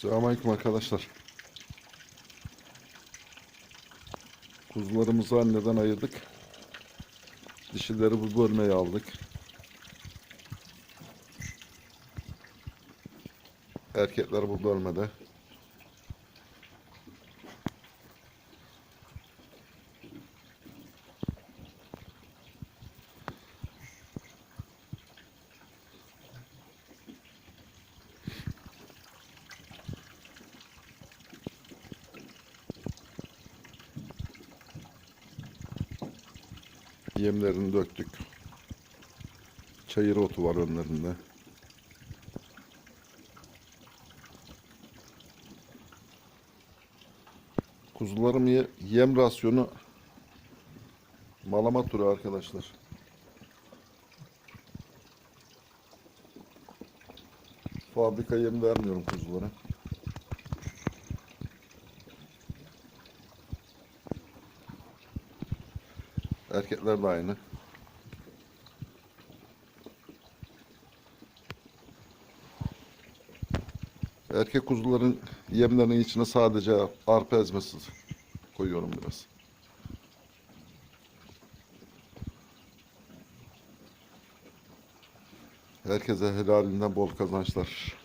Selamünaleyküm arkadaşlar. Kuzularımızı anneden ayırdık. Dişileri bu bölmeye aldık. Erkekler bu bölmede. Yemlerini döktük. Çayır otu var önlerinde. Kuzularım ye- yem rasyonu malama turu arkadaşlar. Fabrika yem vermiyorum kuzulara. Erkekler de aynı. Erkek kuzuların yemlerinin içine sadece arpa ezmesi koyuyorum biraz. Herkese helalinden bol kazançlar.